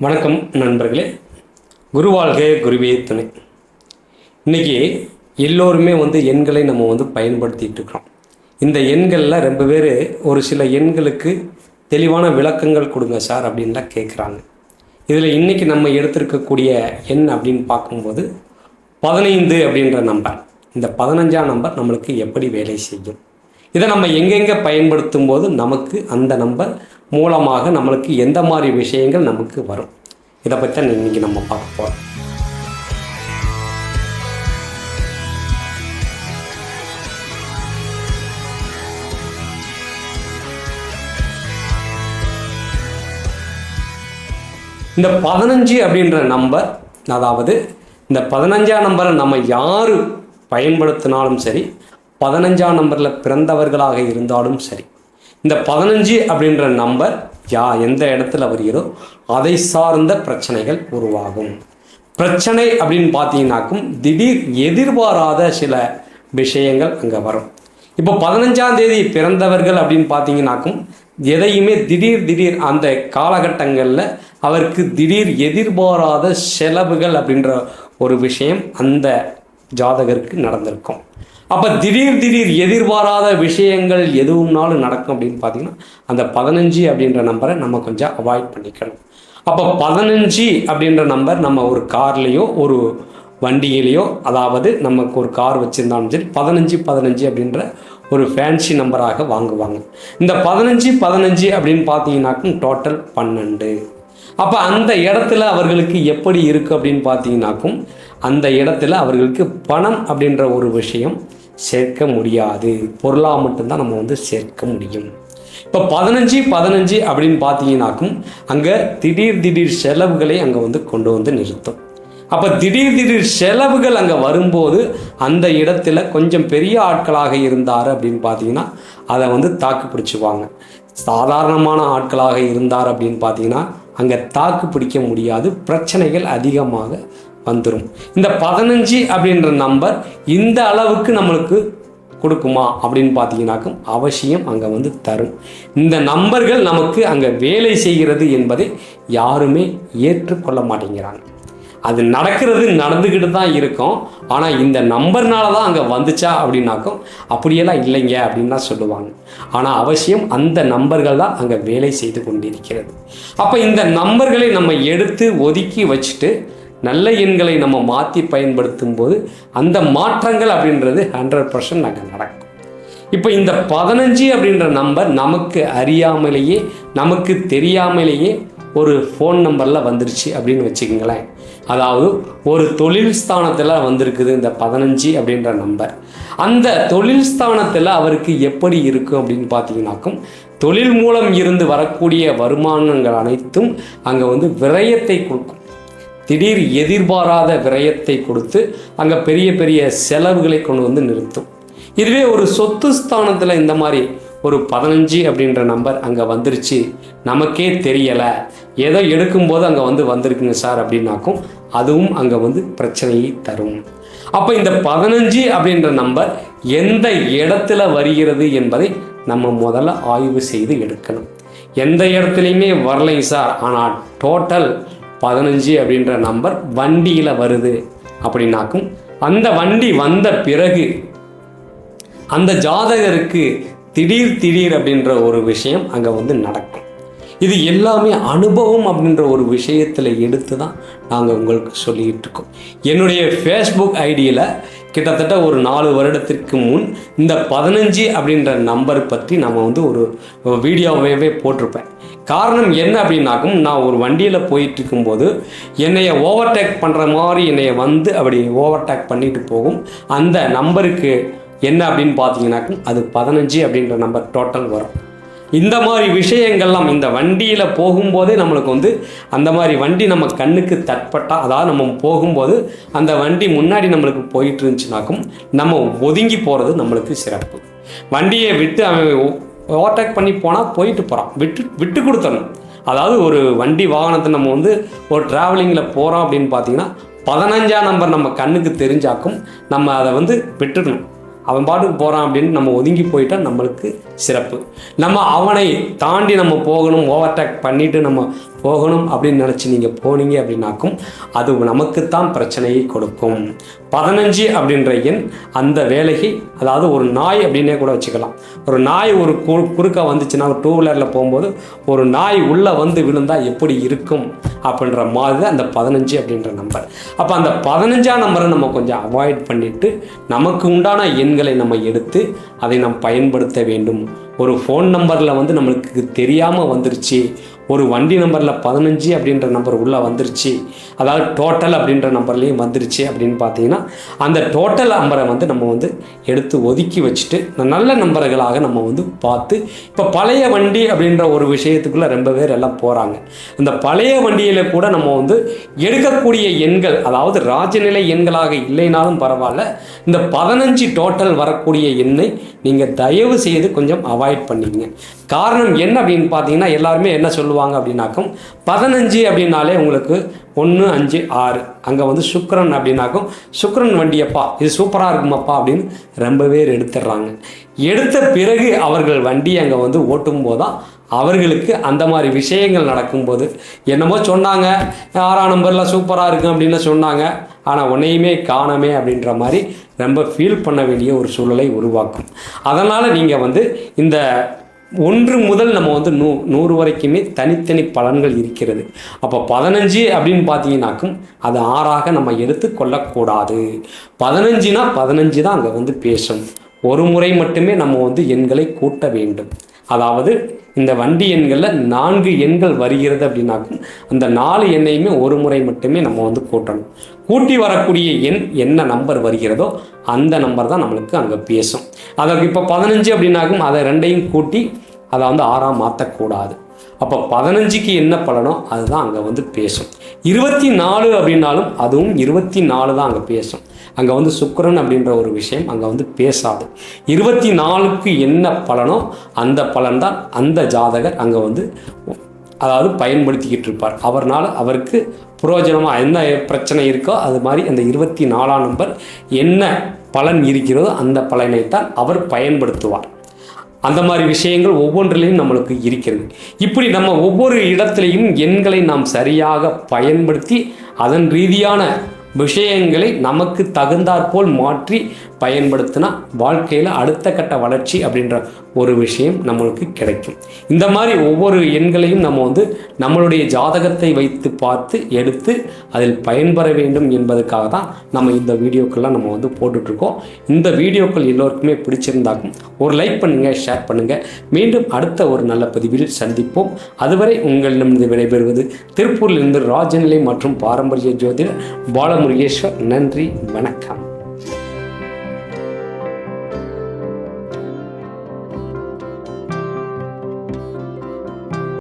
வணக்கம் நண்பர்களே. குருவாழ்க குருவே துணை இன்றைக்கி எல்லோருமே வந்து எண்களை நம்ம வந்து பயன்படுத்திகிட்டு இருக்கிறோம். இந்த எண்களில் ரொம்ப பேர் ஒரு சில எண்களுக்கு தெளிவான விளக்கங்கள் கொடுங்க சார் அப்படின்லாம் கேட்குறாங்க இதில் இன்னைக்கு நம்ம எடுத்திருக்கக்கூடிய எண் அப்படின்னு பார்க்கும்போது பதினைந்து அப்படின்ற நம்பர் இந்த பதினஞ்சாம் நம்பர் நம்மளுக்கு எப்படி வேலை செய்யும்? இதை நம்ம எங்கெங்கே பயன்படுத்தும் போது நமக்கு அந்த நம்பர் மூலமாக நம்மளுக்கு எந்த மாதிரி விஷயங்கள் நமக்கு வரும். இதை பற்றி தான் இன்னைக்கு நம்ம பார்க்க போகிறோம் இந்த பதினஞ்சு அப்படின்ற நம்பர் அதாவது இந்த பதினஞ்சாம் நம்பரை நம்ம யார் பயன்படுத்தினாலும் சரி பதினஞ்சாம் நம்பரில் பிறந்தவர்களாக இருந்தாலும் சரி இந்த பதினஞ்சு அப்படின்ற நம்பர் யா எந்த இடத்துல வருகிறோ அதை சார்ந்த பிரச்சனைகள் உருவாகும். பிரச்சனை அப்படின்னு பார்த்தீங்கன்னாக்கும் திடீர் எதிர்பாராத சில விஷயங்கள் அங்கே வரும். இப்போ பதினஞ்சாம் தேதி பிறந்தவர்கள் அப்படின்னு பார்த்தீங்கன்னாக்கும் எதையுமே திடீர் திடீர் அந்த காலகட்டங்களில் அவருக்கு திடீர் எதிர்பாராத செலவுகள் அப்படின்ற ஒரு விஷயம் அந்த ஜாதகருக்கு நடந்திருக்கும். அப்போ திடீர் திடீர் எதிர்பாராத விஷயங்கள் எதுவும்னாலும் நடக்கும் அப்படின்னு பார்த்தீங்கன்னா அந்த பதினஞ்சு அப்படின்ற நம்பரை நம்ம கொஞ்சம் அவாய்ட் பண்ணிக்கணும். அப்போ பதினஞ்சு அப்படின்ற நம்பர் நம்ம ஒரு கார்லேயோ ஒரு வண்டியிலையோ அதாவது நமக்கு ஒரு கார் வச்சுருந்தாலும் சரி பதினஞ்சு பதினஞ்சு அப்படின்ற ஒரு ஃபேன்சி நம்பராக வாங்குவாங்க. இந்த பதினஞ்சு பதினஞ்சு அப்படின்னு பார்த்தீங்கன்னாக்கும் டோட்டல் பன்னெண்டு. அப்போ அந்த இடத்துல அவர்களுக்கு எப்படி இருக்குது அப்படின்னு பார்த்தீங்கன்னாக்கும் அந்த இடத்துல அவர்களுக்கு பணம் அப்படின்ற ஒரு விஷயம் சேர்க்க முடியாது. பொருளாக மட்டும்தான் நம்ம வந்து சேர்க்க முடியும். இப்போ பதினஞ்சு பதினஞ்சு அப்படின்னு பார்த்தீங்கன்னாக்கும் அங்கே திடீர் திடீர் செலவுகளை அங்கே வந்து கொண்டு வந்து நிறுத்தும். அப்போ திடீர் திடீர் செலவுகள் அங்கே வரும்போது அந்த இடத்துல கொஞ்சம் பெரிய ஆட்களாக இருந்தார் அப்படின்னு பார்த்தீங்கன்னா அதை வந்து தாக்கு பிடிச்சிவாங்க சாதாரணமான ஆட்களாக இருந்தார் அப்படின்னு பார்த்தீங்கன்னா அங்கே தாக்கு பிடிக்க முடியாது. பிரச்சனைகள் அதிகமாக வந்துடும் இந்த பதினஞ்சு அப்படின்ற நம்பர் இந்த அளவுக்கு நம்மளுக்கு கொடுக்குமா அப்படின்னு பார்த்தீங்கன்னாக்கும் அவசியம் அங்கே வந்து தரும். இந்த நம்பர்கள் நமக்கு அங்கே வேலை செய்கிறது என்பதை யாருமே ஏற்றுக்கொள்ள மாட்டேங்கிறாங்க. அது நடக்கிறது நடந்துக்கிட்டு தான் இருக்கும். ஆனால் இந்த நம்பர்னால தான் அங்கே வந்துச்சா அப்படின்னாக்கும் அப்படியெல்லாம் இல்லைங்க அப்படின்னு தான் சொல்லுவாங்க. ஆனால் அவசியம் அந்த நம்பர்கள் தான் அங்கே வேலை செய்து கொண்டிருக்கிறது. அப்போ இந்த நம்பர்களை நம்ம எடுத்து ஒதுக்கி வச்சுட்டு நல்ல எண்களை நம்ம மாற்றி பயன்படுத்தும் போது அந்த மாற்றங்கள் அப்படின்றது ஹண்ட்ரட் பர்சன்ட் நாங்கள் நடக்கும். இப்போ இந்த பதினஞ்சு அப்படின்ற நம்பர் நமக்கு அறியாமலேயே நமக்கு தெரியாமலேயே ஒரு ஃபோன் நம்பரில் வந்துருச்சு அப்படின்னு வச்சுக்கோங்களேன். அதாவது ஒரு தொழில் ஸ்தானத்தில் வந்திருக்குது இந்த பதினஞ்சு அப்படின்ற நம்பர் அந்த தொழில் ஸ்தானத்தில் அவருக்கு எப்படி இருக்கும் அப்படின்னு பார்த்தீங்கன்னாக்கும் தொழில் மூலம் இருந்து வரக்கூடிய வருமானங்கள் அனைத்தும் அங்கே வந்து விரயத்தை கொடுக்கும். திடீர் எதிர்பாராத விரயத்தை கொடுத்து அங்கே பெரிய பெரிய செலவுகளை கொண்டு வந்து நிறுத்தும். இதுவே ஒரு சொத்து ஸ்தானத்தில் இந்த மாதிரி ஒரு பதினஞ்சு அப்படின்ற நம்பர் அங்கே வந்துருச்சு. நமக்கே தெரியலை. ஏதோ எடுக்கும்போது அங்கே வந்து வந்திருக்குங்க சார் அப்படின்னாக்கும் அதுவும் அங்கே வந்து பிரச்சனையை தரும். அப்போ இந்த பதினஞ்சு அப்படின்ற நம்பர் எந்த இடத்துல வருகிறது என்பதை நம்ம முதல்ல ஆய்வு செய்து எடுக்கணும். எந்த இடத்துலையுமே வரலைங்க சார். ஆனால் டோட்டல் பதினஞ்சு அப்படின்ற நம்பர் வண்டியில் வருது அப்படின்னாக்கும் அந்த வண்டி வந்த பிறகு அந்த ஜாதகருக்கு திடீர் திடீர் அப்படின்ற ஒரு விஷயம் அங்கே வந்து நடக்கும். இது எல்லாமே அனுபவம் அப்படின்ற ஒரு விஷயத்தில் எடுத்து தான் நாங்கள் உங்களுக்கு சொல்லிகிட்டு இருக்கோம். என்னுடைய ஃபேஸ்புக் ஐடியில் கிட்டத்தட்ட ஒரு நாலு வருடத்திற்கு முன் இந்த பதினஞ்சு அப்படின்ற நம்பர் பற்றி நம்ம வந்து ஒரு வீடியோவே போட்டிருப்பேன். காரணம் என்ன அப்படின்னாக்கும் நான் ஒரு வண்டியில் போயிட்டு இருக்கும்போது என்னைய ஓவர்டேக் பண்ணுற மாதிரி என்னைய வந்து அப்படி ஓவர்டேக் பண்ணிட்டு போகும். அந்த நம்பருக்கு என்ன அப்படின்னு பார்த்தீங்கன்னாக்கும் அது பதினஞ்சு அப்படின்ற நம்பர் டோட்டல் வரும். இந்த மாதிரி விஷயங்கள்லாம் இந்த வண்டியில் போகும்போதே நம்மளுக்கு வந்து அந்த மாதிரி வண்டி நம்ம கண்ணுக்கு தட்பட்டால் அதாவது நம்ம போகும்போது அந்த வண்டி முன்னாடி நம்மளுக்கு போயிட்டு இருந்துச்சுனாக்கும் நம்ம ஒதுங்கி போகிறது நம்மளுக்கு சிறப்பு. வண்டியை விட்டு அவன் ஓவர்டேக் பண்ணி போனால் போயிட்டு போகிறான் விட்டு விட்டு கொடுத்தணும் அதாவது ஒரு வண்டி வாகனத்தை நம்ம வந்து ஒரு ட்ராவலிங்கில் போகிறோம் அப்படின்னு பார்த்தீங்கன்னா பதினஞ்சாம் நம்பர் நம்ம கண்ணுக்கு தெரிஞ்சாக்கும் நம்ம அதை வந்து விட்டுடணும். அவன் பாட்டுக்கு போகிறான் அப்படின்னு நம்ம ஒதுங்கி போயிட்டால் நம்மளுக்கு சிறப்பு. நம்ம அவனை தாண்டி நம்ம போகணும் ஓவர்டேக் பண்ணிவிட்டு நம்ம போகணும் அப்படின்னு நினச்சி நீங்கள் போனீங்க அப்படின்னாக்கும் அது நமக்குத்தான் பிரச்சனையை கொடுக்கும். பதினஞ்சு அப்படின்ற எண் அந்த வேலைக்கு அதாவது ஒரு நாய் அப்படின்னே கூட வச்சுக்கலாம். ஒரு நாய் ஒரு கு குறுக்க வந்துச்சுன்னா ஒரு டூ வீலரில் போகும்போது ஒரு நாய் உள்ளே வந்து விழுந்தால் எப்படி இருக்கும்? அப்படின்ற மாதிரி தான் அந்த பதினஞ்சு அப்படின்ற நம்பர் அப்போ அந்த பதினஞ்சாம் நம்பரை நம்ம கொஞ்சம் அவாய்ட் பண்ணிவிட்டு நமக்கு உண்டான எண்களை நம்ம எடுத்து அதை நாம் பயன்படுத்த வேண்டும். ஒரு ஃபோன் நம்பரில் வந்து நம்மளுக்கு தெரியாமல் வந்துருச்சு. ஒரு வண்டி நம்பரில் பதினஞ்சு அப்படின்ற நம்பர் உள்ளே வந்துருச்சு. அதாவது டோட்டல் அப்படின்ற நம்பர்லேயும் வந்துருச்சு அப்படின்னு பார்த்தீங்கன்னா அந்த டோட்டல் நம்பரை வந்து நம்ம வந்து எடுத்து ஒதுக்கி வச்சுட்டு நல்ல நம்பர்களாக நம்ம வந்து பார்த்து இப்போ பழைய வண்டி அப்படின்ற ஒரு விஷயத்துக்குள்ளே ரொம்ப பேர் எல்லாம் போகிறாங்க அந்த பழைய வண்டியில் கூட நம்ம வந்து எடுக்கக்கூடிய எண்கள் அதாவது ராஜநிலை எண்களாக இல்லைனாலும் பரவாயில்ல இந்த பதினஞ்சு டோட்டல் வரக்கூடிய எண்ணை நீங்கள் தயவு செய்து கொஞ்சம் அவாய்ட் பண்ணிக்கங்க. காரணம் என்ன அப்படின்னு பார்த்தீங்கன்னா எல்லாருமே என்ன சொல்லுவாங்க அப்படின்னாக்கும் பதினஞ்சு அப்படின்னாலே உங்களுக்கு ஒன்று அஞ்சு ஆறு. அங்கே வந்து சுக்கரன் அப்படின்னாக்கும் சுக்கரன் வண்டியப்பா இது சூப்பராக இருக்குமாப்பா அப்படின்னு ரொம்ப பேர் எடுத்துடுறாங்க. எடுத்த பிறகு அவர்கள் வண்டி அங்கே வந்து ஓட்டும் போது அவர்களுக்கு அந்த மாதிரி விஷயங்கள் நடக்கும்போது என்னமோ சொன்னாங்க ஆறாம் நம்பரில் சூப்பராக இருக்கும் அப்படின்னு சொன்னாங்க ஆனால் உன்னையுமே காணமே அப்படின்ற மாதிரி ரொம்ப ஃபீல் பண்ண வேண்டிய ஒரு சூழலை உருவாக்கும். அதனால் நீங்கள் வந்து இந்த ஒன்று முதல் நம்ம வந்து நூ நூறு வரைக்குமே தனித்தனி பலன்கள் இருக்கிறது. அப்போ பதினஞ்சு அப்படின்னு பார்த்தீங்கன்னாக்கும் அது ஆறாக நம்ம எடுத்து கொள்ளக்கூடாது. பதினஞ்சுனா பதினஞ்சு தான் அங்கே வந்து பேசும். ஒரு முறை மட்டுமே நம்ம வந்து எண்களை கூட்ட வேண்டும். அதாவது இந்த வண்டி எண்களில் நான்கு எண்கள் வருகிறது அப்படின்னாக்கும் அந்த நாலு எண்ணையுமே ஒரு முறை மட்டுமே நம்ம வந்து கூட்டணும். கூட்டி வரக்கூடிய எண் என்ன நம்பர் வருகிறதோ அந்த நம்பர் தான் நம்மளுக்கு அங்கே பேசும். அதற்கு இப்போ பதினஞ்சு அப்படின்னாக்கும் அதை ரெண்டையும் கூட்டி அதை வந்து ஆறாம் மாற்றக்கூடாது அப்போ பதினஞ்சுக்கு என்ன பலனோ அதுதான் அங்கே வந்து பேசும். இருபத்தி நாலு அப்படின்னாலும் அதுவும் இருபத்தி நாலு தான் அங்கே பேசும். அங்கே வந்து சுக்கரன் அப்படின்ற ஒரு விஷயம் அங்கே வந்து பேசாது. இருபத்தி நாலுக்கு என்ன பலனோ அந்த பலன்தான் அந்த ஜாதகர் அங்கே வந்து அதாவது பயன்படுத்திக்கிட்டு இருப்பார். அவர்னால் அவருக்கு புரோஜனமாக என்ன பிரச்சனை இருக்கோ அது மாதிரி அந்த இருபத்தி நாலாம் நம்பர் என்ன பலன் இருக்கிறதோ அந்த பலனைத்தான் அவர் பயன்படுத்துவார். அந்த மாதிரி விஷயங்கள் ஒவ்வொன்றிலையும் நம்மளுக்கு இருக்கிறது. இப்படி நம்ம ஒவ்வொரு இடத்துலையும் எண்களை நாம் சரியாக பயன்படுத்தி அதன் ரீதியான விஷயங்களை நமக்கு தகுந்தாற்போல் மாற்றி பயன்படுத்தினா வாழ்க்கையில் அடுத்த கட்ட வளர்ச்சி அப்படின்ற ஒரு விஷயம் நம்மளுக்கு கிடைக்கும். இந்த மாதிரி ஒவ்வொரு எண்களையும் நம்ம வந்து நம்மளுடைய ஜாதகத்தை வைத்து பார்த்து எடுத்து அதில் பயன்பெற வேண்டும் என்பதற்காக தான் நம்ம இந்த வீடியோக்கள்லாம் நம்ம வந்து போட்டுட்ருக்கோம். இந்த வீடியோக்கள் எல்லோருக்குமே பிடிச்சிருந்தாக்கும் ஒரு லைக் பண்ணுங்கள் ஷேர் பண்ணுங்கள் மீண்டும் அடுத்த ஒரு நல்ல பதிவில் சந்திப்போம். அதுவரை உங்களிடமிருந்து விடைபெறுவது திருப்பூரிலிருந்து ராஜநிலை மற்றும் பாரம்பரிய ஜோதிடர் முருகேஸ்வர் நன்றி வணக்கம்.